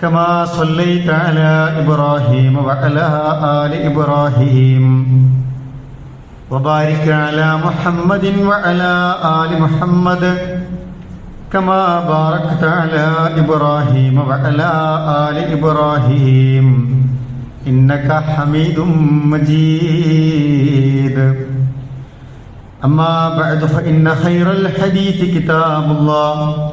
كما صليت على إبراهيم وعلى آل إبراهيم وبارك على محمد وعلى آل محمد كما باركت على إبراهيم وعلى آل إبراهيم إنك حميد مجيد أما بعد فإن خير الحديث كتاب الله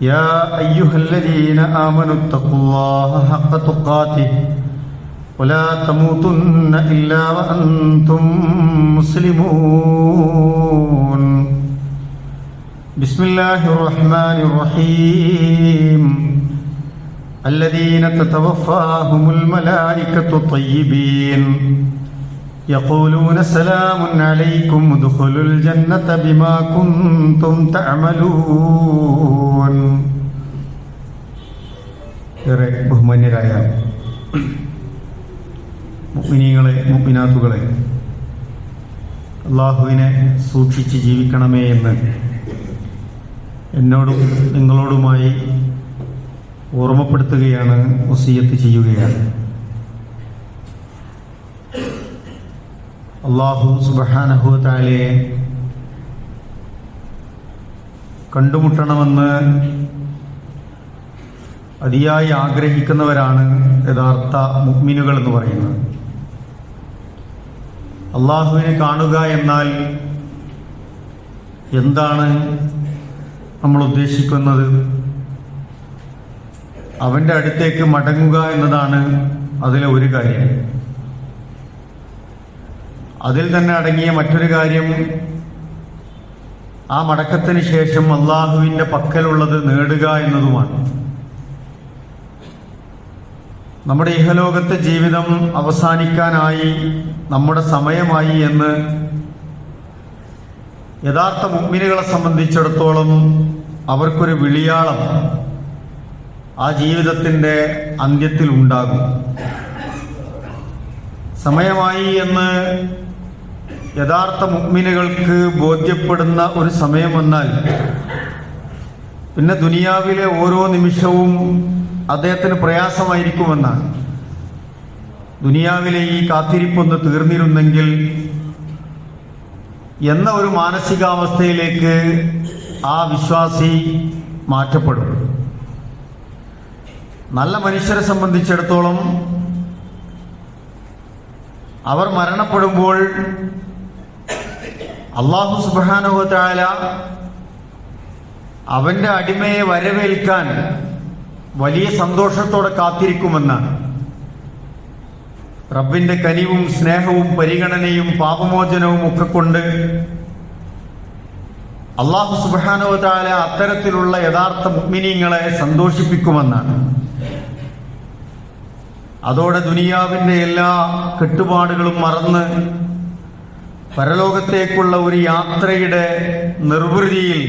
يا أيها الذين آمنوا اتقوا الله حق تقاته ولا تموتن إلا وأنتم مسلمون. بسم الله الرحمن الرحيم. الذين تتوفاهم الملائكة طيبين يقولون سلام عليكم ادخلوا الجنة بما كنتم تعملون ഏറെ ബഹുമാന്യരായ മുഗ്മിനീകളെ മുഗ്മിനാത്തുകളെ അള്ളാഹുവിനെ സൂക്ഷിച്ച് ജീവിക്കണമേ എന്ന് എന്നോടും നിങ്ങളോടുമായി ഓർമ്മപ്പെടുത്തുകയാണ് വസീയത്ത് ചെയ്യുകയാണ് അള്ളാഹു സുബഹാനഹു താലയെ കണ്ടുമുട്ടണമെന്ന് അതിയായി ആഗ്രഹിക്കുന്നവരാണ് യഥാർത്ഥ മുഗ്മിനുകൾ എന്ന് പറയുന്നത്. അള്ളാഹുവിനെ കാണുക എന്നാൽ എന്താണ് നമ്മൾ ഉദ്ദേശിക്കുന്നത്? അവന്റെ അടുത്തേക്ക് മടങ്ങുക എന്നതാണ് അതിലെ ഒരു കാര്യം. അതിൽ തന്നെ അടങ്ങിയ മറ്റൊരു കാര്യം ആ മടക്കത്തിന് ശേഷം അള്ളാഹുവിന്റെ പക്കലുള്ളത് നേടുക എന്നതുമാണ്. നമ്മുടെ ഇഹലോകത്തെ ജീവിതം അവസാനിക്കാനായി നമ്മുടെ സമയമായി എന്ന് യഥാർത്ഥ മുമ്പിനുകളെ സംബന്ധിച്ചിടത്തോളം അവർക്കൊരു വിളിയാളം ആ ജീവിതത്തിന്റെ അന്ത്യത്തിൽ ഉണ്ടാകും സമയമായി എന്ന് യഥാർത്ഥ മുഗ്മിനുകൾക്ക് ബോധ്യപ്പെടുന്ന ഒരു സമയം വന്നാൽ പിന്നെ ദുനിയാവിലെ ഓരോ നിമിഷവും അദ്ദേഹത്തിന് പ്രയാസമായിരിക്കുമെന്നാണ്. ദുനിയാവിലെ ഈ കാത്തിരിപ്പൊന്ന് തീർന്നിരുന്നെങ്കിൽ എന്ന ഒരു മാനസികാവസ്ഥയിലേക്ക് ആ വിശ്വാസി മാറ്റപ്പെടും. നല്ല മനുഷ്യരെ സംബന്ധിച്ചിടത്തോളം അവർ മരണപ്പെടുമ്പോൾ അള്ളാഹു സുബാനുഭവത്തായ അവന്റെ അടിമയെ വരവേൽക്കാൻ വലിയ സന്തോഷത്തോടെ കാത്തിരിക്കുമെന്നാണ്. റബ്ബിന്റെ കനിവും സ്നേഹവും പരിഗണനയും പാപമോചനവും ഒക്കെ കൊണ്ട് അള്ളാഹു സുബാനുവല അത്തരത്തിലുള്ള യഥാർത്ഥ മുഗ്മിനീങ്ങളെ സന്തോഷിപ്പിക്കുമെന്നാണ്. അതോടെ ദുനിയാവിന്റെ എല്ലാ കെട്ടുപാടുകളും മറന്ന് പരലോകത്തേക്കുള്ള ഒരു യാത്രയുടെ നിർവൃതിയിൽ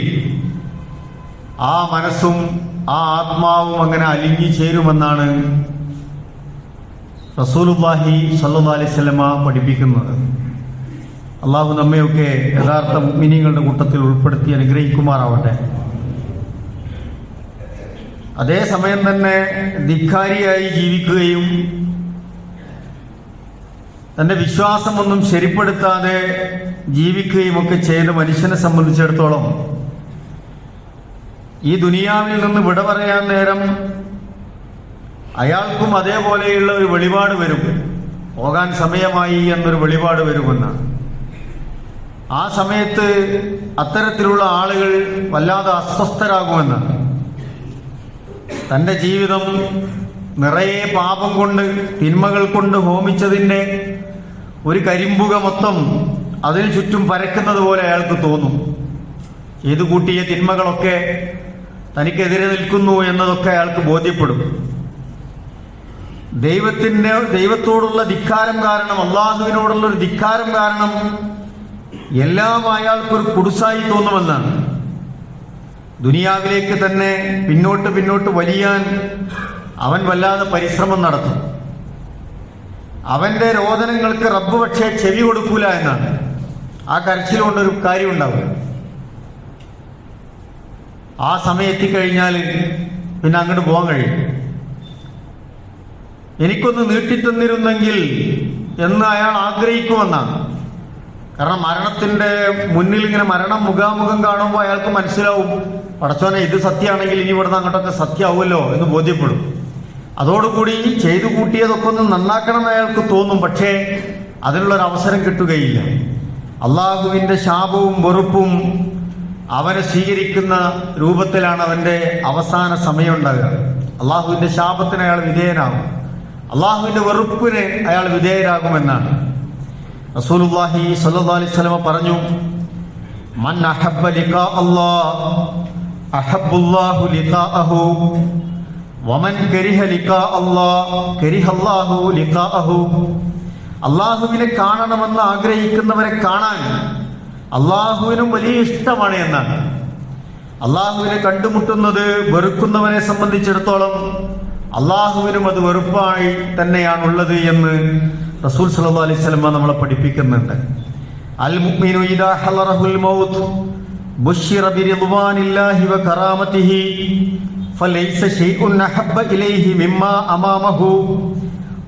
ആ മനസ്സും ആ ആത്മാവും അങ്ങനെ അലിഞ്ഞു ചേരുമെന്നാണ് റസൂലുല്ലാഹി സല്ലു അലൈഹി സ്വലമ പഠിപ്പിക്കുന്നത്. അള്ളാഹു നമ്മയൊക്കെ യഥാർത്ഥ മിനിങ്ങളുടെ കൂട്ടത്തിൽ ഉൾപ്പെടുത്തി അനുഗ്രഹിക്കുമാറാവട്ടെ. അതേസമയം തന്നെ ധിക്കാരിയായി ജീവിക്കുകയും തന്റെ വിശ്വാസമൊന്നും ശരിപ്പെടുത്താതെ ജീവിക്കുകയും ഒക്കെ ചെയ്ത മനുഷ്യനെ സംബന്ധിച്ചിടത്തോളം ഈ ദുനിയാവിൽ നിന്ന് വിട പറയാൻ നേരം അയാൾക്കും അതേപോലെയുള്ള ഒരു വെളിപാട് വരും. പോകാൻ സമയമായി എന്നൊരു വെളിപാട് വരുമെന്നാണ് ആ സമയത്ത് അത്തരത്തിലുള്ള ആളുകൾ വല്ലാതെ അസ്വസ്ഥരാകുമെന്നാണ് തന്റെ ജീവിതം നിറയെ പാപം കൊണ്ട് തിന്മകൾ കൊണ്ട് ഹോമിച്ചതിന്റെ ഒരു കരിമ്പുക മൊത്തം അതിനു ചുറ്റും പരക്കുന്നത് പോലെ അയാൾക്ക് തോന്നും. ചെയ്തു കൂട്ടിയ തിന്മകളൊക്കെ തനിക്കെതിരെ നിൽക്കുന്നു എന്നതൊക്കെ അയാൾക്ക് ബോധ്യപ്പെടും. ദൈവത്തിന്റെ ദൈവത്തോടുള്ള ധിക്കാരം കാരണം അള്ളാഹുവിനോടുള്ള ഒരു ധിക്കാരം കാരണം എല്ലാം അയാൾക്കൊരു കുടുസായി തോന്നുമെന്നാണ്. ദുനിയാവിലേക്ക് തന്നെ പിന്നോട്ട് പിന്നോട്ട് വലിയാൻ അവൻ വല്ലാതെ പരിശ്രമം നടത്തും. അവന്റെ രോദനങ്ങൾക്ക് റബ്ബ് പക്ഷേ ചെവി കൊടുക്കൂല എന്നാണ്. ആ കരച്ചിലുകൊണ്ടൊരു കാര്യം ഉണ്ടാവുക ആ സമയം എത്തിക്കഴിഞ്ഞാൽ പിന്നെ അങ്ങോട്ട് പോകാൻ കഴിയും. എനിക്കൊന്ന് നീട്ടിത്തന്നിരുന്നെങ്കിൽ എന്ന് അയാൾ ആഗ്രഹിക്കുമെന്നാണ്. കാരണം മരണത്തിന്റെ മുന്നിൽ ഇങ്ങനെ മരണം മുഖാമുഖം കാണുമ്പോൾ അയാൾക്ക് മനസ്സിലാവും പടച്ചോനെ ഇത് സത്യമാണെങ്കിൽ ഇനി ഇവിടുന്ന് അങ്ങോട്ടൊക്കെ സത്യമാവുമല്ലോ എന്ന് ബോധ്യപ്പെടും. അതോടുകൂടി ചെയ്തു കൂട്ടിയതൊക്കെ ഒന്ന് നന്നാക്കണം അയാൾക്ക് തോന്നും പക്ഷേ അതിനുള്ളൊരു അവസരം കിട്ടുകയില്ല. അള്ളാഹുവിന്റെ ശാപവും വെറുപ്പും അവനെ സ്വീകരിക്കുന്ന രൂപത്തിലാണ് അവന്റെ അവസാന സമയം ഉണ്ടാകുക അള്ളാഹുവിന്റെ ശാപത്തിന് അയാൾ വിധേയനാകും. അള്ളാഹുവിന്റെ വെറുപ്പിന് അയാൾ വിധേയരാകുമെന്നാണ്. റസൂലുള്ളാഹി സ്വല്ലല്ലാഹി അലൈഹി സ്വലമ പറഞ്ഞു മൻ അഹബ്ബ ലിഖാ അല്ലാഹ് അഹബ്ബുല്ലാഹു ലിഖാഅഹു. വമൻ കരിഹ കരിഹ അള്ളാഹുവിനെ കാണണമെന്ന് ആഗ്രഹിക്കുന്നവരെ കാണാൻ അള്ളാഹുവിനും വലിയ ഇഷ്ടമാണ് എന്നാണ്. അള്ളാഹുവിനെ കണ്ടുമുട്ടുന്നത് വെറുക്കുന്നവനെ സംബന്ധിച്ചിടത്തോളം അള്ളാഹുവിനും അത് വെറുപ്പായി തന്നെയാണുള്ളത് എന്ന് റസൂൽ സല്ലാ അലൈഹി വസല്ലം നമ്മളെ പഠിപ്പിക്കുന്നുണ്ട്. അൽ ഇദാ ഹലറഹുൽ മൗത്ത്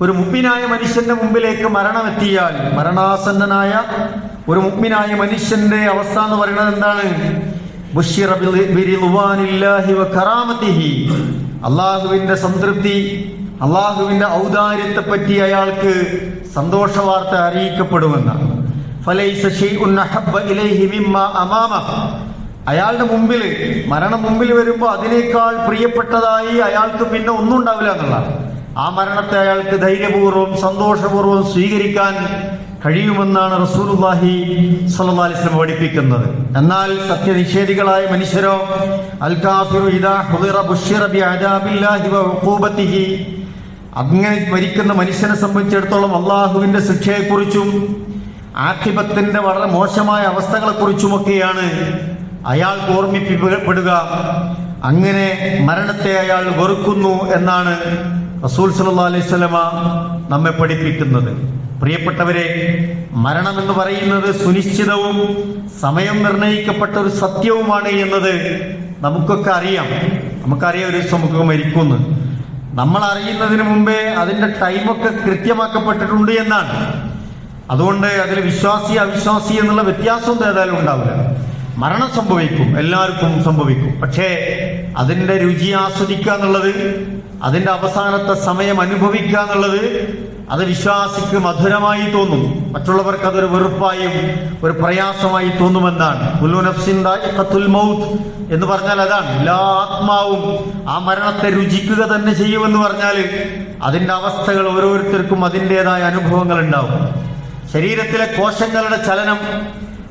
ഒരു മുഗ്മിനായ മനുഷ്യന്റെ മുമ്പിലേക്ക് മരണമെത്തിയാൽ മരണാസന്നനായ ഒരു മുഗ്മിനായ മനുഷ്യന്റെ അവസ്ഥ എന്ന് പറയുന്നത് എന്താണ്? അള്ളാഹുവിന്റെ സംതൃപ്തി അള്ളാഹുവിന്റെ ഔദാര്യത്തെ പറ്റി അയാൾക്ക് സന്തോഷ വാർത്ത അറിയിക്കപ്പെടുമെന്നാണ് അയാളുടെ മുമ്പിൽ മരണം മുമ്പിൽ വരുമ്പോൾ അതിനേക്കാൾ പ്രിയപ്പെട്ടതായി അയാൾക്ക് പിന്നെ ഒന്നും ഉണ്ടാവില്ല എന്നുള്ളതാണ്. ആ മരണത്തെ അയാൾക്ക് ധൈര്യപൂർവം സന്തോഷപൂർവം സ്വീകരിക്കാൻ കഴിയുമെന്നാണ് റസൂലുള്ളാഹി സ്വല്ലല്ലാഹി അലൈഹി വസല്ലം പഠിപ്പിക്കുന്നത്. എന്നാൽ സത്യനിഷേധികളായ മനുഷ്യരോ അങ്ങനെ മരിക്കുന്ന മനുഷ്യനെ സംബന്ധിച്ചിടത്തോളം അള്ളാഹുവിന്റെ ശിക്ഷയെക്കുറിച്ചും ആക്ഷിപത്തിന്റെ വളരെ മോശമായ അവസ്ഥകളെക്കുറിച്ചുമൊക്കെയാണ് അയാൾക്ക് ഓർമ്മിപ്പിക്കപ്പെടുക. അങ്ങനെ മരണത്തെ അയാൾ വെറുക്കുന്നു എന്നാണ് റസൂൽ സല്ലാ അലൈഹി സ്വലമ നമ്മെ പഠിപ്പിക്കുന്നത്. പ്രിയപ്പെട്ടവരെ മരണം എന്ന് പറയുന്നത് സുനിശ്ചിതവും സമയം നിർണയിക്കപ്പെട്ട ഒരു സത്യവുമാണ് എന്നത് നമുക്കൊക്കെ അറിയാം. നമുക്കറിയാം ഒരു ദിവസം നമുക്ക് മരിക്കുമെന്ന്. നമ്മൾ അറിയുന്നതിന് മുമ്പേ അതിന്റെ ടൈമൊക്കെ കൃത്യമാക്കപ്പെട്ടിട്ടുണ്ട് എന്നാണ്. അതുകൊണ്ട് അതിൽ വിശ്വാസി അവിശ്വാസി എന്നുള്ള വ്യത്യാസം ഏതായാലും ഉണ്ടാവില്ല. മരണം സംഭവിക്കും എല്ലാവർക്കും സംഭവിക്കും. പക്ഷേ അതിന്റെ രുചി ആസ്വദിക്കുക എന്നുള്ളത് അതിന്റെ അവസാനത്തെ സമയം അനുഭവിക്കുക എന്നുള്ളത് അത് വിശ്വാസിക്ക് മധുരമായി തോന്നും. മറ്റുള്ളവർക്ക് അതൊരു വെറുപ്പായും ഒരു പ്രയാസമായി തോന്നുമെന്നാണ്. മൗത്ത് എന്ന് പറഞ്ഞാൽ അതാണ്. എല്ലാ ആത്മാവും ആ മരണത്തെ രുചിക്കുക തന്നെ ചെയ്യുമെന്ന് പറഞ്ഞാൽ അതിന്റെ അവസ്ഥകൾ ഓരോരുത്തർക്കും അതിന്റെതായ അനുഭവങ്ങൾ ഉണ്ടാവും ശരീരത്തിലെ കോശങ്ങളുടെ ചലനം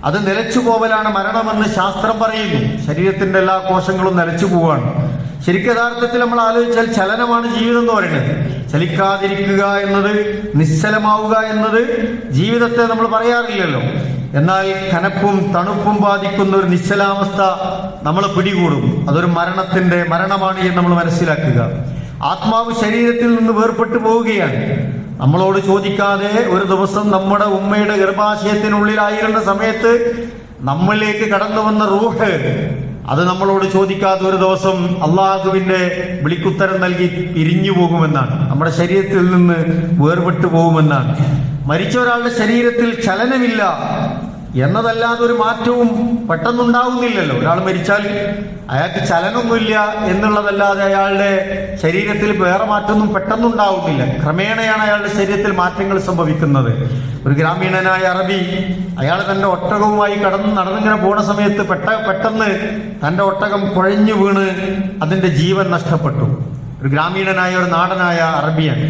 അത് നിലച്ചു പോവലാണ് മരണമെന്ന് ശാസ്ത്രം പറയുന്നു. ശരീരത്തിന്റെ എല്ലാ കോശങ്ങളും നിലച്ചു പോവാണ്. ശരിക്കും യഥാർത്ഥത്തിൽ നമ്മൾ ആലോചിച്ചാൽ ചലനമാണ് ജീവിതം എന്ന് പറയുന്നത്. ചലിക്കാതിരിക്കുക എന്നത് നിശ്ചലമാവുക എന്നത് ജീവിതത്തെ നമ്മൾ പറയാറില്ലല്ലോ. എന്നാൽ കനപ്പും തണുപ്പും ബാധിക്കുന്ന ഒരു നിശ്ചലാവസ്ഥ നമ്മൾ പിടികൂടും. അതൊരു മരണത്തിന്റെ മരണമാണ് എന്ന് നമ്മൾ മനസ്സിലാക്കുക. ആത്മാവ് ശരീരത്തിൽ നിന്ന് വേർപെട്ടു പോവുകയാണ്. നമ്മളോട് ചോദിക്കാതെ ഒരു ദിവസം നമ്മുടെ ഉമ്മയുടെ ഗർഭാശയത്തിനുള്ളിലായിരുന്ന സമയത്ത് നമ്മളിലേക്ക് കടന്നു വന്ന റൂഹ് അത് നമ്മളോട് ചോദിക്കാത്ത ഒരു ദിവസം അള്ളാഹുവിന്റെ വിളിക്കുത്തരം നൽകി പിരിഞ്ഞു പോകുമെന്നാണ്. നമ്മുടെ ശരീരത്തിൽ നിന്ന് വേർപെട്ടു പോകുമെന്നാണ്. മരിച്ച ഒരാളുടെ ശരീരത്തിൽ ചലനമില്ല. എന്നതല്ലാതെ ഒരു മാറ്റവും പെട്ടെന്നുണ്ടാവുന്നില്ലല്ലോ. ഒരാൾ മരിച്ചാൽ അയാൾക്ക് ചലനൊന്നുമില്ല എന്നുള്ളതല്ലാതെ അയാളുടെ ശരീരത്തിൽ വേറെ മാറ്റമൊന്നും പെട്ടെന്നുണ്ടാവുന്നില്ല. ക്രമേണയാണ് അയാളുടെ ശരീരത്തിൽ മാറ്റങ്ങൾ സംഭവിക്കുന്നത്. ഒരു ഗ്രാമീണനായ അറബി അയാൾ തന്റെ ഒട്ടകവുമായി കടന്ന് നടന്നിങ്ങനെ പോണ സമയത്ത് പെട്ട പെട്ടെന്ന് തന്റെ ഒട്ടകം കുഴഞ്ഞു വീണ് അതിന്റെ ജീവൻ നഷ്ടപ്പെട്ടു. ഒരു ഗ്രാമീണനായ ഒരു നാടനായ അറബിയാണ്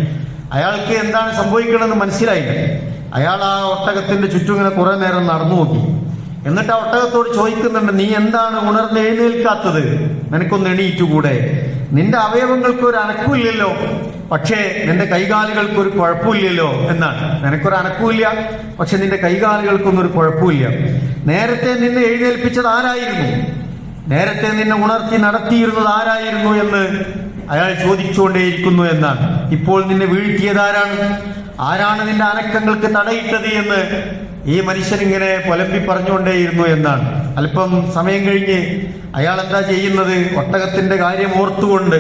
അയാൾക്ക് എന്താണ് സംഭവിക്കണമെന്ന് മനസ്സിലായില്ല. അയാൾ ആ ഒട്ടകത്തിന്റെ ചുറ്റും ഇങ്ങനെ കുറെ നേരം നടന്നു നോക്കി. എന്നിട്ട് ആ ഒട്ടകത്തോട് ചോദിക്കുന്നുണ്ട് നീ എന്താണ് ഉണർന്ന് എഴുന്നേൽക്കാത്തത്? നിനക്കൊന്ന് എണീറ്റുകൂടെ? നിന്റെ അവയവങ്ങൾക്ക് ഒരു അനക്കമില്ലല്ലോ. പക്ഷേ നിന്റെ കൈകാലുകൾക്ക് ഒരു കുഴപ്പമില്ലല്ലോ എന്നാണ്. നിനക്കൊരു അനക്കമില്ല പക്ഷെ നിന്റെ കൈകാലുകൾക്കൊന്നും ഒരു കുഴപ്പമില്ല. നേരത്തെ നിന്നെ എഴുന്നേൽപ്പിച്ചത് ആരായിരുന്നു? നേരത്തെ നിന്നെ ഉണർത്തി നടത്തിയിരുന്നത് ആരായിരുന്നു എന്ന് അയാൾ ചോദിച്ചുകൊണ്ടേയിരിക്കുന്നു എന്നാണ്. ഇപ്പോൾ നിന്നെ വീഴ്ത്തിയത് ആരാണ്? ആരാണ് നിന്റെ അനക്കങ്ങൾക്ക് തടയിട്ടത് എന്ന് ഈ മനുഷ്യൻ ഇങ്ങനെ പൊലമ്പി പറഞ്ഞുകൊണ്ടേയിരുന്നു എന്നാണ്. അല്പം സമയം കഴിഞ്ഞ് അയാൾ എന്താ ചെയ്യുന്നത്? ഒട്ടകത്തിന്റെ കാര്യം ഓർത്തുകൊണ്ട്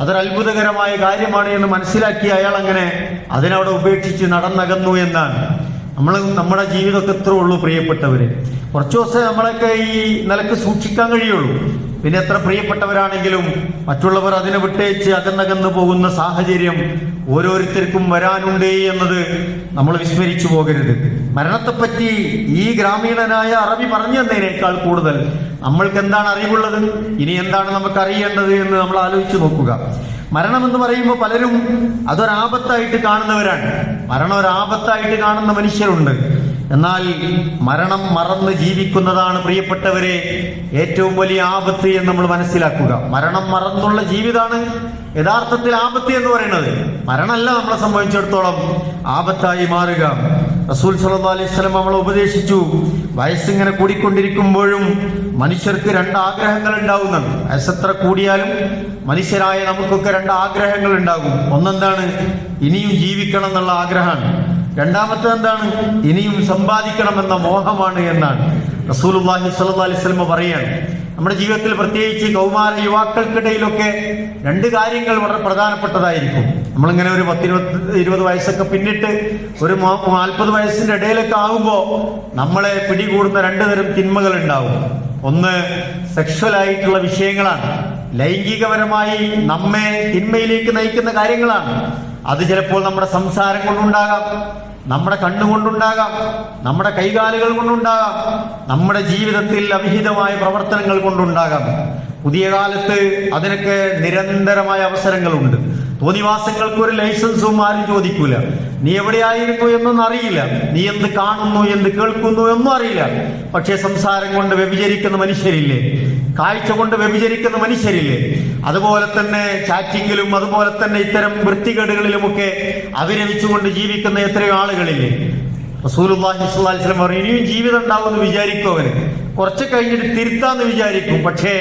അതൊരു അത്ഭുതകരമായ കാര്യമാണ് എന്ന് മനസ്സിലാക്കി അയാൾ അങ്ങനെ അതിനവിടെ ഉപേക്ഷിച്ച് നടന്നകന്നു എന്നാണ്. നമ്മൾ നമ്മുടെ ജീവിതമൊക്കെ എത്ര ഉള്ളൂ പ്രിയപ്പെട്ടവര്. കുറച്ചു ദിവസം നമ്മളൊക്കെ ഈ നിലയ്ക്ക് സൂക്ഷിക്കാൻ കഴിയുള്ളൂ. പിന്നെ എത്ര പ്രിയപ്പെട്ടവരാണെങ്കിലും മറ്റുള്ളവർ അതിനെ വിട്ടേച്ച് അകന്നകന്ന് പോകുന്ന സാഹചര്യം ഓരോരുത്തർക്കും വരാനുണ്ടേ എന്നത് നമ്മൾ വിസ്മരിച്ചു പോകരുത്. മരണത്തെപ്പറ്റി ഈ ഗ്രാമീണനായ അറബി പറഞ്ഞു തന്നതിനേക്കാൾ കൂടുതൽ നമ്മൾക്ക് എന്താണ് അറിവുള്ളത്? ഇനി എന്താണ് നമുക്ക് അറിയേണ്ടത് എന്ന് നമ്മൾ ആലോചിച്ച് നോക്കുക. മരണം എന്ന് പറയുമ്പോൾ പലരും അതൊരാപത്തായിട്ട് കാണുന്നവരാണ്. മരണം ഒരാപത്തായിട്ട് കാണുന്ന മനുഷ്യരുണ്ട്. എന്നാൽ മരണം മറന്ന് ജീവിക്കുന്നതാണ് പ്രിയപ്പെട്ടവരെ ഏറ്റവും വലിയ ആപത്ത് എന്ന് നമ്മൾ മനസ്സിലാക്കുക. മരണം മറന്നുള്ള ജീവിതമാണ് യഥാർത്ഥത്തിൽ ആപത്ത് എന്ന് പറയുന്നത്. മരണമല്ല നമ്മളെ സംബന്ധിച്ചിടത്തോളം ആപത്തായി മാറുക. റസൂൽ സല്ലാ അലൈഹി സ്വലം നമ്മളെ ഉപദേശിച്ചു. വയസ്സിങ്ങനെ കൂടിക്കൊണ്ടിരിക്കുമ്പോഴും മനുഷ്യർക്ക് രണ്ട് ആഗ്രഹങ്ങൾ ഉണ്ടാവുന്നുണ്ട്. വയസ്സെത്ര കൂടിയാലും മനുഷ്യരായ നമുക്കൊക്കെ രണ്ട് ആഗ്രഹങ്ങൾ ഉണ്ടാകും. ഒന്നെന്താണ്? ഇനിയും ജീവിക്കണം എന്നുള്ള ആഗ്രഹമാണ്. രണ്ടാമത്തെ എന്താണ്? ഇനിയും സമ്പാദിക്കണമെന്ന മോഹമാണ് എന്നാണ്. റസൂലുള്ളാഹി സ്വല്ലല്ലാഹു അലൈഹി വസല്ലം പറയാണ്. നമ്മുടെ ജീവിതത്തിൽ പ്രത്യേകിച്ച് കൗമാര യുവാക്കൾക്കിടയിലൊക്കെ രണ്ട് കാര്യങ്ങൾ വളരെ പ്രധാനപ്പെട്ടതായിരിക്കും. നമ്മളിങ്ങനെ ഒരു പത്തിരുപത്തി ഇരുപത് വയസ്സൊക്കെ പിന്നിട്ട് ഒരു നാൽപ്പത് വയസ്സിന്റെ ഇടയിലൊക്കെ ആകുമ്പോൾ നമ്മളെ പിടികൂടുന്ന രണ്ടു തരം തിന്മകൾ ഉണ്ടാവും. ഒന്ന് സെക്ഷൽ ആയിട്ടുള്ള വിഷയങ്ങളാണ്. ലൈംഗികപരമായി നമ്മെ തിന്മയിലേക്ക് നയിക്കുന്ന കാര്യങ്ങളാണ്. അത് ചിലപ്പോൾ നമ്മുടെ സംസാരം കൊണ്ടുണ്ടാകാം. നമ്മുടെ കണ്ണുകൊണ്ടുണ്ടാകാം നമ്മുടെ കൈകാലുകൾ കൊണ്ടുണ്ടാകാം നമ്മുടെ ജീവിതത്തിൽ അവിഹിതമായ പ്രവർത്തനങ്ങൾ കൊണ്ടുണ്ടാകാം. പുതിയ കാലത്ത് അതിനൊക്കെ നിരന്തരമായ അവസരങ്ങളുണ്ട്. തോന്നിവാസങ്ങൾക്ക് ഒരു ലൈസൻസും ആരും ചോദിക്കൂല. നീ എവിടെയായിരുന്നു എന്നൊന്നും അറിയില്ല. നീ എന്ത് കാണുന്നു എന്ത് കേൾക്കുന്നു എന്നും അറിയില്ല. പക്ഷേ സംസാരം കൊണ്ട് വ്യഭിചരിക്കുന്ന മനുഷ്യരില്ലേ? കാഴ്ച കൊണ്ട് വ്യഭിചരിക്കുന്ന മനുഷ്യരില്ലേ? അതുപോലെ തന്നെ ചാറ്റിങ്ങിലും അതുപോലെ തന്നെ ഇത്തരം വൃത്തികേടുകളിലുമൊക്കെ അഭിനയിച്ചുകൊണ്ട് ജീവിക്കുന്ന എത്രയോ ആളുകളില്ലേ? അലൈഹി വസല്ലം പറഞ്ഞു ഇനിയും ജീവിതം ഉണ്ടാവുമെന്ന് വിചാരിക്കും അവന്. കുറച്ച് കഴിഞ്ഞിട്ട് തിരുത്താന്ന് വിചാരിക്കും. പക്ഷേ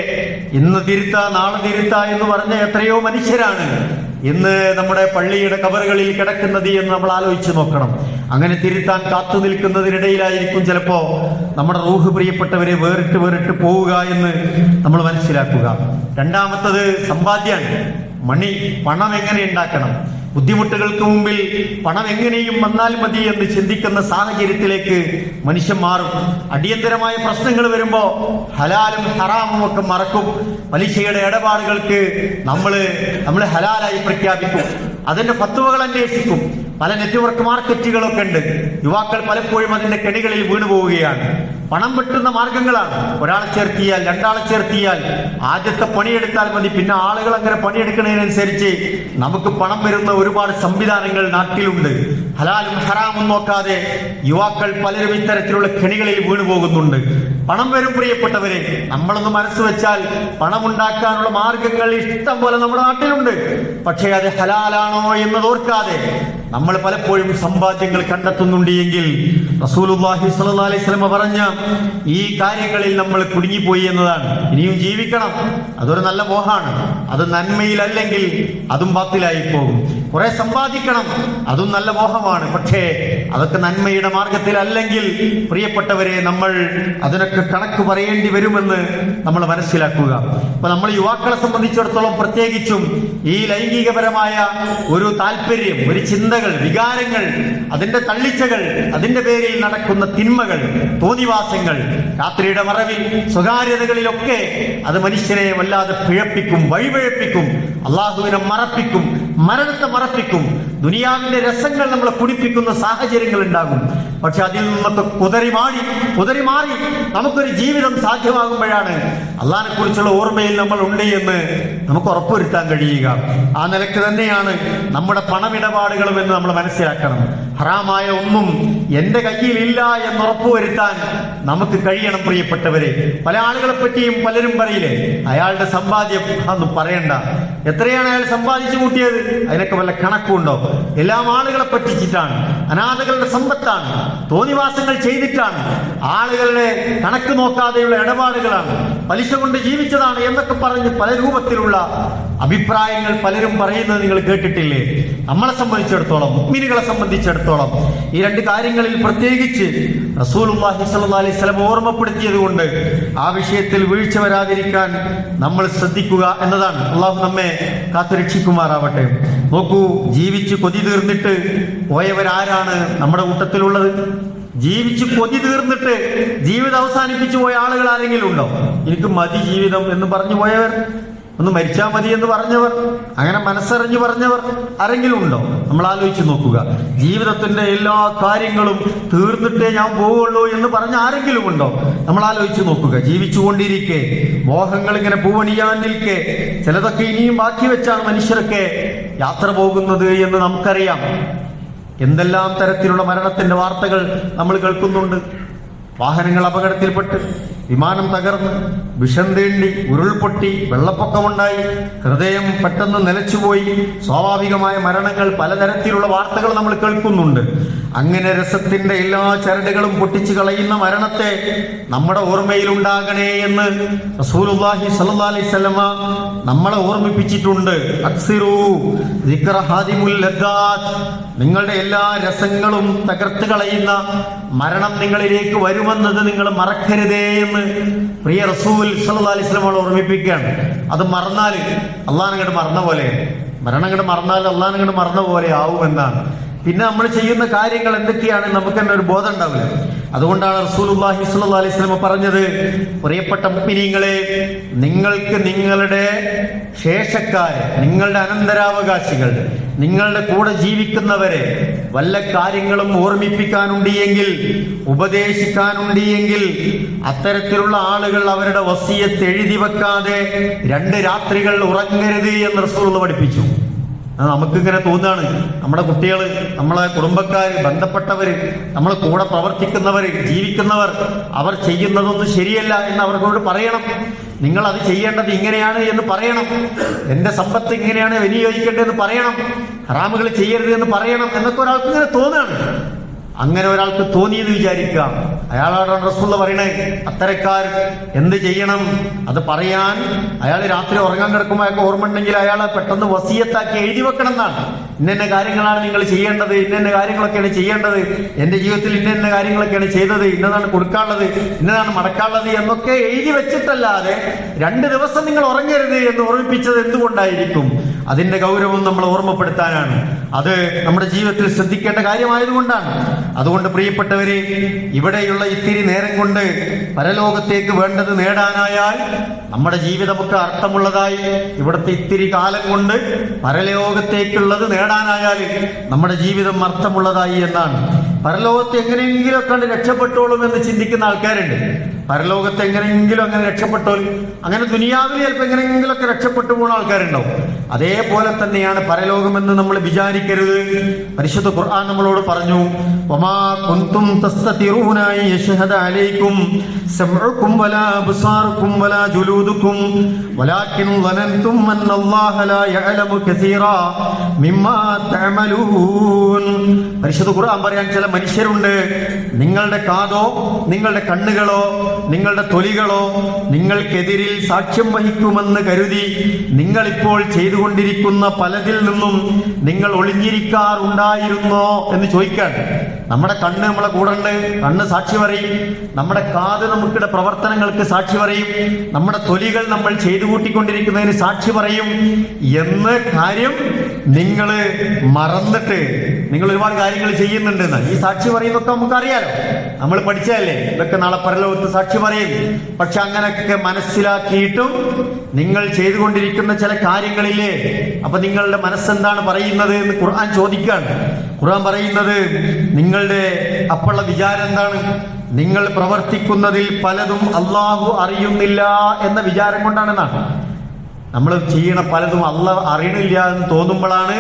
ഇന്ന് തിരുത്താ നാളെ തിരുത്താ എന്ന് പറഞ്ഞ എത്രയോ മനുഷ്യരാണ്. ഇന്ന് നമ്മുടെ പള്ളിയുടെ കബറുകളിൽ കിടക്കുന്നത് എന്ന് നമ്മൾ ആലോചിച്ച് നോക്കണം. അങ്ങനെ തിരുത്താൻ കാത്തു നിൽക്കുന്നതിനിടയിലായിരിക്കും ചിലപ്പോ നമ്മുടെ റൂഹ് പ്രിയപ്പെട്ടവരെ വേറിട്ട് വേറിട്ട് പോവുക എന്ന് നമ്മൾ മനസ്സിലാക്കുക. രണ്ടാമത്തത് സമ്പാദ്യാണ് മണി പണം എങ്ങനെ ഉണ്ടാക്കണം? ബുദ്ധിമുട്ടുകൾക്ക് മുമ്പിൽ പണം എങ്ങനെയും വന്നാൽ മതി എന്ന് ചിന്തിക്കുന്ന സാഹചര്യത്തിലേക്ക് മനുഷ്യൻ മാറും. അടിയന്തരമായ പ്രശ്നങ്ങൾ വരുമ്പോൾ ഹലാലും ഹറാമും ഒക്കെ മറക്കും. പലിശയുടെ ഇടപാടുകൾക്ക് നമ്മൾ നമ്മൾ ഹലാലായി പ്രഖ്യാപിക്കും. അതിന്റെ ഫത്തുവകൾ അന്വേഷിക്കും. പല നെറ്റ്വർക്ക് മാർക്കറ്റുകളൊക്കെ ഉണ്ട്. യുവാക്കൾ പലപ്പോഴും അതിന്റെ കെണികളിൽ വീണു പോവുകയാണ് പണം വെട്ടുന്ന മാർഗങ്ങളാണ്. ഒരാളെ ചേർത്തിയാൽ രണ്ടാളെ ചേർത്തിയാൽ ആദ്യത്തെ പണിയെടുത്താൽ മതി. പിന്നെ ആളുകൾ അങ്ങനെ പണിയെടുക്കുന്നതിനനുസരിച്ച് നമുക്ക് പണം വരുന്ന ഒരുപാട് സംവിധാനങ്ങൾ നാട്ടിലുണ്ട്. ഹലാലും ഹറാമും നോക്കാതെ യുവാക്കൾ പലരും ഇത്തരത്തിലുള്ള കെണികളിൽ വീണു പോകുന്നുണ്ട് പണം വരും പ്രിയപ്പെട്ടവരെ നമ്മളൊന്ന് മനസ്സ് വെച്ചാൽ പണം ഉണ്ടാക്കാനുള്ള മാർഗങ്ങൾ ഇഷ്ടം പോലെ നമ്മുടെ നാട്ടിലുണ്ട്. പക്ഷേ അത് ഹലാലാണോ എന്ന് ഓർക്കാതെ നമ്മൾ പലപ്പോഴും സമ്പാദ്യങ്ങൾ കണ്ടെത്തുന്നുണ്ട് എങ്കിൽ സ്വല്ലല്ലാഹി അലൈഹി വസല്ലം പറഞ്ഞ ഈ കാര്യങ്ങളിൽ നമ്മൾ കുടുങ്ങിപ്പോയി എന്നതാണ്. ഇനിയും ജീവിക്കണം. അതൊരു നല്ല മോഹാണ്. അത് നന്മയിലല്ലെങ്കിൽ അതും ബാത്തിലായി പോകും കുറെ സമ്പാദിക്കണം. അതും നല്ല മോഹമാണ്. പക്ഷേ അതൊക്കെ നന്മയുടെ മാർഗത്തിലല്ലെങ്കിൽ പ്രിയപ്പെട്ടവരെ നമ്മൾ അതിനൊക്കെ കണക്ക് പറയേണ്ടി വരുമെന്ന് നമ്മൾ മനസ്സിലാക്കുക. അപ്പൊ നമ്മൾ യുവാക്കളെ സംബന്ധിച്ചിടത്തോളം പ്രത്യേകിച്ചും ഈ ലൈംഗികപരമായ ഒരു താല്പര്യം ഒരു ചിന്തകൾ വികാരങ്ങൾ അതിന്റെ തള്ളിച്ചകൾ അതിന്റെ പേരിൽ നടക്കുന്ന തിന്മകൾ തോന്നിവാസങ്ങൾ രാത്രിയുടെ മറവിൽ സ്വകാര്യതകളിലൊക്കെ അത് മനുഷ്യനെ വല്ലാതെ പിഴപ്പിക്കും വഴിപിഴപ്പിക്കും. അള്ളാഹുവിനെ മറപ്പിക്കും മരണത്തെ മറപ്പിക്കും. ദുനിയാവിന്റെ രസങ്ങൾ നമ്മളെ കുടിപ്പിക്കുന്ന സാഹചര്യങ്ങൾ ഉണ്ടാകും. പക്ഷെ അതിൽ നിന്നൊക്കെ കുതറി മാറി കുതറി മാറി നമുക്കൊരു ജീവിതം സാധ്യമാകുമ്പോഴാണ് അള്ളാഹിനെ കുറിച്ചുള്ള ഓർമ്മയിൽ നമ്മൾ ഉണ്ട് എന്ന് നമുക്ക് ഉറപ്പുവരുത്താൻ കഴിയുക. ആ നിലയ്ക്ക് തന്നെയാണ് നമ്മുടെ പണമിടപാടുകളും എന്ന് നമ്മൾ മനസ്സിലാക്കണം. ഹറാമായ ഒന്നും എന്റെ കയ്യിൽ ഇല്ല എന്ന് ഉറപ്പുവരുത്താൻ നമുക്ക് കഴിയണം പ്രിയപ്പെട്ടവരെ. പല ആളുകളെ പറ്റിയും പലരും പറയില്ലേ അയാളുടെ സമ്പാദ്യം അതൊന്നും പറയണ്ട. എത്രയാണ് അയാൾ സമ്പാദിച്ചു കൂട്ടിയത്? അതിനൊക്കെ വല്ല കണക്കുണ്ടോ? എല്ലാം ആളുകളെ പറ്റിച്ചിട്ടാണ് അനാഥകളുടെ സമ്പത്താണ് തോന്നിവാസങ്ങൾ ചെയ്തിട്ടാണ് ആളുകളുടെ കണക്ക് നോക്കാതെയുള്ള ഇടപാടുകളാണ് പലിശ കൊണ്ട് ജീവിച്ചതാണ് എന്നൊക്കെ പറഞ്ഞ് പല രൂപത്തിലുള്ള അഭിപ്രായങ്ങൾ പലരും പറയുന്നത് നിങ്ങൾ കേട്ടിട്ടില്ലേ? നമ്മളെ സംബന്ധിച്ചിടത്തോളം മുക്മിനികളെ സംബന്ധിച്ചിടത്തോളം ഈ രണ്ട് കാര്യങ്ങളിൽ പ്രത്യേകിച്ച് റസൂൽ അലൈഹി വസല്ലം ഓർമ്മപ്പെടുത്തിയത് കൊണ്ട് ആ വിഷയത്തിൽ വീഴ്ച വരാതിരിക്കാൻ നമ്മൾ ശ്രദ്ധിക്കുക എന്നതാണ്. അള്ളാഹു നമ്മെ കാത്തുരക്ഷിക്കുമാറാവട്ടെ നോക്കൂ ജീവിച്ച് കൊതി തീർന്നിട്ട് പോയവരാരാണ് നമ്മുടെ കൂട്ടത്തിലുള്ളത്? ജീവിച്ച് കൊതി തീർന്നിട്ട് ജീവിതം അവസാനിപ്പിച്ചു പോയ ആളുകൾ ആരെങ്കിലും ഉണ്ടോ? എനിക്ക് മതി ജീവിതം എന്ന് പറഞ്ഞു പോയവർ. ഒന്ന് മരിച്ചാൽ മതി എന്ന് പറഞ്ഞവർ അങ്ങനെ മനസ്സറിഞ്ഞു പറഞ്ഞവർ ആരെങ്കിലും ഉണ്ടോ? നമ്മൾ ആലോചിച്ച് നോക്കുക. ജീവിതത്തിന്റെ എല്ലാ കാര്യങ്ങളും തീർന്നിട്ടേ ഞാൻ പോവുള്ളൂ എന്ന് പറഞ്ഞ ആരെങ്കിലും ഉണ്ടോ? നമ്മൾ ആലോചിച്ച് നോക്കുക. ജീവിച്ചുകൊണ്ടിരിക്കെ മോഹങ്ങൾ ഇങ്ങനെ പൂവണിയാൻ നിൽക്കെ ചിലതൊക്കെ ഇനിയും ബാക്കി വെച്ചാണ് മനുഷ്യരൊക്കെ യാത്ര പോകുന്നത് എന്ന് നമുക്കറിയാം. എന്തെല്ലാം തരത്തിലുള്ള മരണത്തിന്റെ വാർത്തകൾ നമ്മൾ കേൾക്കുന്നുണ്ട്. വാഹനങ്ങൾ അപകടത്തിൽപ്പെട്ട്. വിമാനം തകർന്ന് വിഷം തേണ്ടി ഉരുൾപൊട്ടി വെള്ളപ്പൊക്കമുണ്ടായി. ഹൃദയം പെട്ടെന്ന് നിലച്ചുപോയി. സ്വാഭാവികമായ മരണങ്ങൾ പലതരത്തിലുള്ള വാർത്തകൾ നമ്മൾ കേൾക്കുന്നുണ്ട്. അങ്ങനെ രസത്തിന്റെ എല്ലാ ചരടുകളും പൊട്ടിച്ചു കളയുന്ന മരണത്തെ നമ്മുടെ ഓർമ്മയിൽ ഉണ്ടാകണേ എന്ന് റസൂലുള്ളാഹി സല്ലാ അലൈഹി വസല്ലമ നമ്മളെ ഓർമ്മിപ്പിച്ചിട്ടുണ്ട്. നിങ്ങളുടെ എല്ലാ രസങ്ങളും തകർത്ത് കളയുന്ന മരണം നിങ്ങളിലേക്ക് വരുമെന്നത് നിങ്ങൾ മറക്കരുതേ എന്ന് പ്രിയ റസൂൽ വസല്ലം ഓർമ്മിപ്പിക്കുകയാണ്. അത് മറന്നാൽ അള്ളാഹ് അങ്ങോട്ട് മറന്ന പോലെ മരണം അങ്ങോട്ട് മറന്നാൽ അള്ളാഹ് അങ്ങോട്ട് മറന്ന പോലെ ആവുമെന്നാണ്. പിന്നെ നമ്മൾ ചെയ്യുന്ന കാര്യങ്ങൾ എന്തൊക്കെയാണ് നമുക്ക് തന്നെ ഒരു ബോധം ഉണ്ടാവില്ല. അതുകൊണ്ടാണ് റസൂലുള്ളാഹി സ്വല്ലല്ലാഹി അലൈഹി വസല്ലം പറഞ്ഞത് പ്രിയപ്പെട്ട മുഅ്മിനീങ്ങളെ നിങ്ങൾക്ക് നിങ്ങളുടെ ശേഷക്കാരെ നിങ്ങളുടെ അനന്തരാവകാശികൾ നിങ്ങളുടെ കൂടെ ജീവിക്കുന്നവരെ വല്ല കാര്യങ്ങളും ഓർമ്മിപ്പിക്കാനുണ്ട് എങ്കിൽ ഉപദേശിക്കാനുണ്ട് എങ്കിൽ അത്തരത്തിലുള്ള ആളുകൾ അവരുടെ വസിയത്ത് എഴുതി വെക്കാതെ രണ്ട് രാത്രികൾ ഉറങ്ങരുത് എന്ന് റസൂൾ പഠിപ്പിച്ചു. നമുക്കിങ്ങനെ തോന്നുകയാണ് നമ്മുടെ കുട്ടികൾ നമ്മളെ കുടുംബക്കാർ ബന്ധപ്പെട്ടവർ നമ്മൾ കൂടെ പ്രവർത്തിക്കുന്നവർ ജീവിക്കുന്നവർ അവർ ചെയ്യുന്നതൊന്നും ശരിയല്ല എന്ന് അവർക്കോട് പറയണം. നിങ്ങൾ അത് ചെയ്യേണ്ടത് ഇങ്ങനെയാണ് എന്ന് പറയണം. എന്റെ സമ്പത്ത് ഇങ്ങനെയാണ് വിനിയോഗിക്കേണ്ടതെന്ന് പറയണം. ഹറാമുകൾ ചെയ്യരുത് എന്ന് പറയണം. എന്നൊക്കെ ഒരാൾക്ക് ഇങ്ങനെ തോന്നുകയാണ് അങ്ങനെ ഒരാൾക്ക് തോന്നിയെന്ന് വിചാരിക്കാം അയാളാണ് റസൂള്ള പറയണേ അത്തരക്കാർ എന്ത് ചെയ്യണം? അത് പറയാൻ അയാൾ രാത്രി ഉറങ്ങാൻ കിടക്കുമ്പോൾ അയാൾക്ക് ഓർമ്മ ഉണ്ടെങ്കിൽ അയാളെ പെട്ടെന്ന് വസീയത്താക്കി എഴുതി വെക്കണം എന്നാണ് ഇന്നെന്ന കാര്യങ്ങളാണ് നിങ്ങൾ ചെയ്യേണ്ടത് ഇന്നെന്ന കാര്യങ്ങളൊക്കെയാണ് ചെയ്യേണ്ടത്. എന്റെ ജീവിതത്തിൽ ഇന്ന ഇന്ന കാര്യങ്ങളൊക്കെയാണ് ചെയ്തത് ഇന്നതാണ് കൊടുക്കാനുള്ളത് ഇന്നതാണ് മടക്കാനുള്ളത് എന്നൊക്കെ എഴുതി വെച്ചിട്ടല്ലാതെ രണ്ട് ദിവസം നിങ്ങൾ ഉറങ്ങരുത് എന്ന് ഓർമ്മിപ്പിച്ചത് എന്തുകൊണ്ടായിരിക്കും? അതിന്റെ ഗൗരവം നമ്മൾ ഓർമ്മപ്പെടുത്താനാണ്. അത് നമ്മുടെ ജീവിതത്തിൽ ശ്രദ്ധിക്കേണ്ട കാര്യമായതുകൊണ്ടാണ്. അതുകൊണ്ട് പ്രിയപ്പെട്ടവരെ ഇവിടെയുള്ള ഇത്തിരി നേരം കൊണ്ട് പരലോകത്തേക്ക് വേണ്ടത് നേടാനായാൽ നമ്മുടെ ജീവിതമൊക്കെ അർത്ഥമുള്ളതായി ഇവിടുത്തെ ഇത്തിരി കാലം കൊണ്ട് പരലോകത്തേക്കുള്ളത് നേടാനായാൽ നമ്മുടെ ജീവിതം അർത്ഥമുള്ളതായി എന്നാണ്. പരലോകത്ത് എങ്ങനെയെങ്കിലും ഒക്കെ കണ്ട് രക്ഷപ്പെട്ടോളും എന്ന് ചിന്തിക്കുന്ന ആൾക്കാരുണ്ട്. പരലോകത്ത് എങ്ങനെയെങ്കിലും അങ്ങനെ രക്ഷപ്പെട്ടോളും അങ്ങനെ ദുനിയാവിൽ ചിലപ്പോൾ എങ്ങനെയെങ്കിലും ഒക്കെ രക്ഷപ്പെട്ടു പോകുന്ന ആൾക്കാരുണ്ടാവും അതേപോലെ തന്നെയാണ് പരലോകമെന്ന് നമ്മൾ വിചാരിക്കരുത് പരിശുദ്ധ ഖുർആൻ നമ്മളോട് പറഞ്ഞു വമാ കുന്തും തസ്തതിറൂന യശ്ഹദ അലൈക്കും സമഉക്കും വലാ അബ്സാറുക്കും വലാ ജുലൂദുക്കും വലാകിൻ ظننتم അന്ന അല്ലാഹ ലാ യഅലമു കസീറാ മിമ്മാ തഅമലൂൻ പരിശുദ്ധ ഖുർആൻ പറയാൻ ചില മനുഷ്യരുണ്ട്. നിങ്ങളുടെ കാതോ നിങ്ങളുടെ കണ്ണുകളോ നിങ്ങളുടെ തൊലികളോ നിങ്ങൾക്കെതിരിൽ സാക്ഷ്യം വഹിക്കുമെന്ന് കരുതി നിങ്ങളിപ്പോൾ ചെയ്തുകൊണ്ടിരിക്കുന്ന പലതിൽ നിന്നും നിങ്ങൾ ഒളിഞ്ഞിരിക്കാറുണ്ടായിരുന്നോ എന്ന് ചോദിക്കാൻ നമ്മുടെ കണ്ണ് നമ്മളെ കൂടെ ഉണ്ട്. കണ്ണ് സാക്ഷി പറയും. നമ്മുടെ കാത് നമുക്കിടെ പ്രവർത്തനങ്ങൾക്ക് സാക്ഷി പറയും. നമ്മുടെ തൊലികൾ നമ്മൾ ചെയ്തു കൂട്ടിക്കൊണ്ടിരിക്കുന്നതിന് സാക്ഷി പറയും. എന്ന കാര്യം നിങ്ങൾ മറന്നിട്ട് നിങ്ങൾ ഒരുപാട് കാര്യങ്ങൾ ചെയ്യുന്നുണ്ട് ഈ സാക്ഷി പറയുന്നതൊക്കെ നമുക്കറിയാലോ. നമ്മൾ പഠിച്ചതല്ലേ? ഇതൊക്കെ നാളെ പരലോകത്ത് സാക്ഷി പറയും. പക്ഷെ അങ്ങനെയൊക്കെ മനസ്സിലാക്കിയിട്ടും നിങ്ങൾ ചെയ്തുകൊണ്ടിരിക്കുന്ന ചില കാര്യങ്ങളില്ലേ? അപ്പൊ നിങ്ങളുടെ മനസ്സെന്താണ് പറയുന്നത് എന്ന് ഖുർആൻ ചോദിക്കാണ് ഖുർആൻ പറയുന്നത് നിങ്ങളുടെ അപ്പോഴുള്ള വിചാരം എന്താണ്? നിങ്ങൾ പ്രവർത്തിക്കുന്നതിൽ പലതും അള്ളാഹു അറിയുന്നില്ല എന്ന വിചാരം കൊണ്ടാണെന്നാണ്. നമ്മൾ ചെയ്യണ പലതും അള്ളാഹ് അറിയണില്ല എന്ന് തോന്നുമ്പോഴാണ്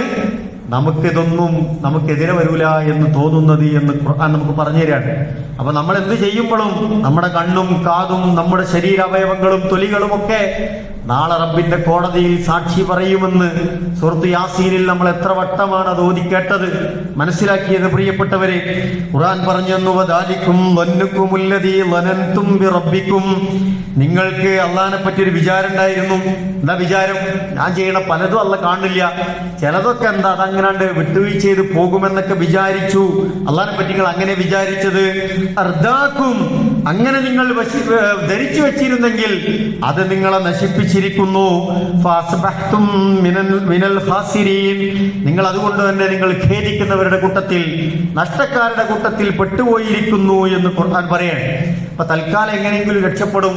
നമുക്കിതൊന്നും നമുക്കെതിരെ വരൂല എന്ന് തോന്നുന്നത് എന്ന് ഖുർആൻ നമുക്ക് പറഞ്ഞു തരാണ് അപ്പൊ നമ്മൾ എന്ത് ചെയ്യുമ്പോഴും നമ്മുടെ കണ്ണും കാതും നമ്മുടെ ശരീരാവയവങ്ങളും തൊലികളും ഒക്കെ നാളെ റബ്ബിന്റെ കോടതിയിൽ സാക്ഷി പറയുമെന്ന് സുഹൃത്ത് യാസീനിൽ നമ്മൾ എത്ര വട്ടമാണ് അത് ഓതി കേട്ടത്? മനസ്സിലാക്കിയത് പ്രിയപ്പെട്ടവരെ ഖുറാൻ പറഞ്ഞു റബ്ബിക്കും നിങ്ങൾക്ക് അള്ളഹാനെ പറ്റി ഒരു വിചാരം ഉണ്ടായിരുന്നു. എന്താ വിചാരം? ഞാൻ ചെയ്യണ പലതും അല്ല കാണില്ല. ചിലതൊക്കെ എന്താ അതങ്ങനാണ്ട് വിട്ടുവീഴ്ച ചെയ്ത് പോകുമെന്നൊക്കെ വിചാരിച്ചു. അള്ളഹാനെ പറ്റി നിങ്ങൾ അങ്ങനെ വിചാരിച്ചത്? അർദാക്കും. അങ്ങനെ നിങ്ങൾ ധരിച്ചു വെച്ചിരുന്നെങ്കിൽ അത് നിങ്ങളെ നശിപ്പിച്ചിരിക്കുന്നു ഖാസിരീൻ. നിങ്ങൾ അതുകൊണ്ട് തന്നെ നിങ്ങൾ ഖേദിക്കുന്നവരുടെ കൂട്ടത്തിൽ നഷ്ടക്കാരുടെ കൂട്ടത്തിൽ പെട്ടുപോയിരിക്കുന്നു എന്ന് ഖുർആൻ പറയാണ്. അപ്പൊ തൽക്കാലം എങ്ങനെയെങ്കിലും രക്ഷപ്പെടും.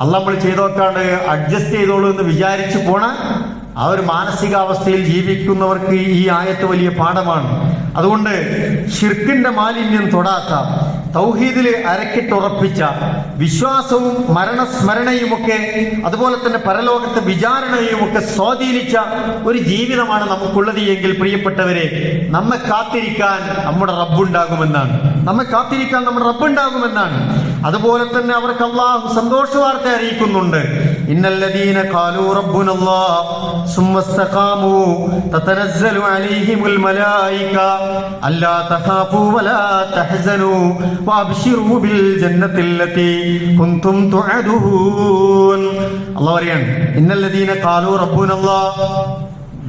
അല്ല നമ്മൾ ചെയ്തോക്കാണ്ട് അഡ്ജസ്റ്റ് ചെയ്തോളൂ എന്ന് വിചാരിച്ചു പോണ ആ ഒരു മാനസികാവസ്ഥയിൽ ജീവിക്കുന്നവർക്ക് ഈ ആയത്ത് വലിയ പാഠമാണ്. അതുകൊണ്ട് ഷിർക്കിന്റെ മാലിന്യം തൊടാത്ത തൗഹീദിൽ അരക്കിട്ടുറപ്പിച്ച വിശ്വാസവും മരണസ്മരണയുമൊക്കെ അതുപോലെ തന്നെ പരലോകത്തെ വിചാരണയുമൊക്കെ സ്വാധീനിച്ച ഒരു ജീവിതമാണ് നമുക്കുള്ളത് എങ്കിൽ പ്രിയപ്പെട്ടവരെ നമ്മെ കാത്തിരിക്കാൻ നമ്മുടെ റബ്ബുണ്ടാകുമെന്നാണ്. നമ്മെ കാത്തിരിക്കാൻ നമ്മുടെ റബ്ബുണ്ടാകുമെന്നാണ്. അതുപോലെ തന്നെ അവർക്ക് അള്ളാഹു സന്തോഷ വാർത്ത അറിയിക്കുന്നുണ്ട്. ഇന്നല്ലദീന കാലു റബ്ബുനല്ലാഹ് ثم استقاموا. تتنزل عليهم الملائكة. ألا تخافوا ولا تحزنوا. وأبشروا بالجنة التي كنتم تعدون الله إن الذين قالوا ربنا الله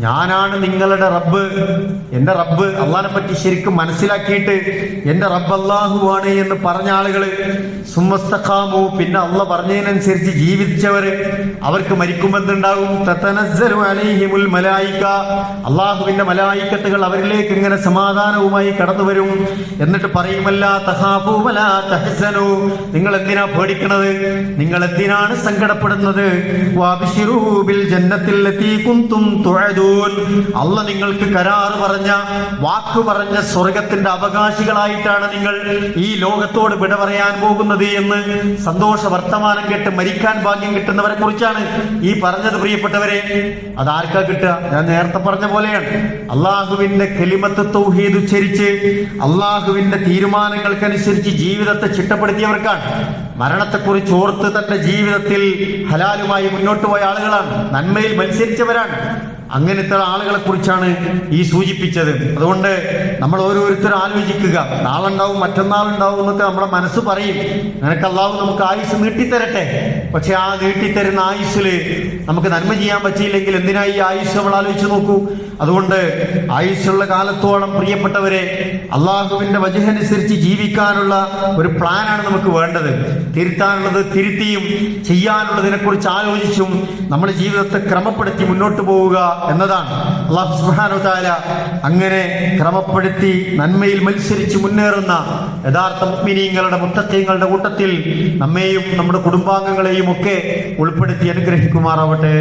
ഞാനാണ് നിങ്ങളുടെ റബ്ബ്. എന്റെ റബ്ബ് അള്ളാഹിനെ പറ്റി ശരിക്കും മനസ്സിലാക്കിയിട്ട് എന്റെ റബ്ബ് അള്ളാഹുവാണ് എന്ന് പറഞ്ഞ ആളുകൾ സുമസ്തഖാമു. പിന്നെ അള്ള പറഞ്ഞതിനനുസരിച്ച് ജീവിച്ചവര് അവർക്ക് മരിക്കുമെന്നുണ്ടാകും അള്ളാഹുവിന്റെ മലായിക്കത്തുകൾ അവരിലേക്ക് ഇങ്ങനെ സമാധാനവുമായി കടന്നു വരും. എന്നിട്ട് പറയുമല്ല നിങ്ങൾ എന്തിനാ പേടിക്കണത്? നിങ്ങൾ എന്തിനാണ് സങ്കടപ്പെടുന്നത്? ജന്നത്തിൽ തുഅദൂൻ അല്ല നിങ്ങൾക്ക് കരാറ് പറഞ്ഞ വാക്ക് പറഞ്ഞ സ്വർഗത്തിന്റെ അവകാശികളായിട്ടാണ് നിങ്ങൾ ഈ ലോകത്തോട് വിട പറയാൻ പോകുന്നത് എന്ന് സന്തോഷ വർത്തമാനം കേട്ട് മരിക്കാൻ ഭാഗ്യം കിട്ടുന്നവരെ കുറിച്ചാണ് ഈ പറഞ്ഞത് പ്രിയപ്പെട്ടവരെ. അതാർക്കാ കിട്ടുക? ഞാൻ നേരത്തെ പറഞ്ഞ പോലെയാണ്. അള്ളാഹുവിന്റെ കെലിമത്ത് തൗഹീദ് ഉച്ചരിച്ച് അള്ളാഹുവിന്റെ തീരുമാനങ്ങൾക്കനുസരിച്ച് ജീവിതത്തെ ചിട്ടപ്പെടുത്തിയവർക്കാണ്. മരണത്തെക്കുറിച്ച് ഓർത്ത് തന്റെ ജീവിതത്തിൽ ഹലാലുമായി മുന്നോട്ട് പോയ ആളുകളാണ്. നന്മയിൽ മത്സരിച്ചവരാണ്. അങ്ങനത്തെ ആളുകളെ കുറിച്ചാണ് ഈ സൂചിപ്പിച്ചത്. അതുകൊണ്ട് നമ്മൾ ഓരോരുത്തരും ആലോചിക്കുക. നാളുണ്ടാവും മറ്റന്നാളുണ്ടാവും എന്നൊക്കെ നമ്മുടെ മനസ്സ് പറയും. നിനക്ക് അള്ളാഹു നമുക്ക് ആയുസ് നീട്ടിത്തരട്ടെ. പക്ഷെ ആ നീട്ടിത്തരുന്ന ആയുസ്സിൽ നമുക്ക് നന്മ ചെയ്യാൻ പറ്റിയില്ലെങ്കിൽ എന്തിനായി ഈ ആയുസ് നമ്മൾ ആലോചിച്ച് നോക്കൂ? അതുകൊണ്ട് ആയുസ്സുള്ള കാലത്തോളം പ്രിയപ്പെട്ടവരെ അള്ളാഹുവിന്റെ വചനുസരിച്ച് ജീവിക്കാനുള്ള ഒരു പ്ലാനാണ് നമുക്ക് വേണ്ടത്. തിരുത്താനുള്ളത് തിരുത്തിയും ചെയ്യാനുള്ളതിനെ കുറിച്ച് ആലോചിച്ചും നമ്മുടെ ജീവിതത്തെ ക്രമപ്പെടുത്തി മുന്നോട്ട് പോവുക എന്നതാണ്. അള്ളാഹു സുബ്ഹാനഹു താല അങ്ങനെ ക്രമപ്പെടുത്തി നന്മയിൽ മത്സരിച്ച് മുന്നേറുന്ന യഥാർത്ഥ മുഗ്മിനീങ്ങളുടെ മുത്തക്കീങ്ങളുടെ കൂട്ടത്തിൽ നമ്മെയും നമ്മുടെ കുടുംബാംഗങ്ങളെയും ഒക്കെ ഉൾപ്പെടുത്തി അനുഗ്രഹിക്കുമാറാവട്ടെ.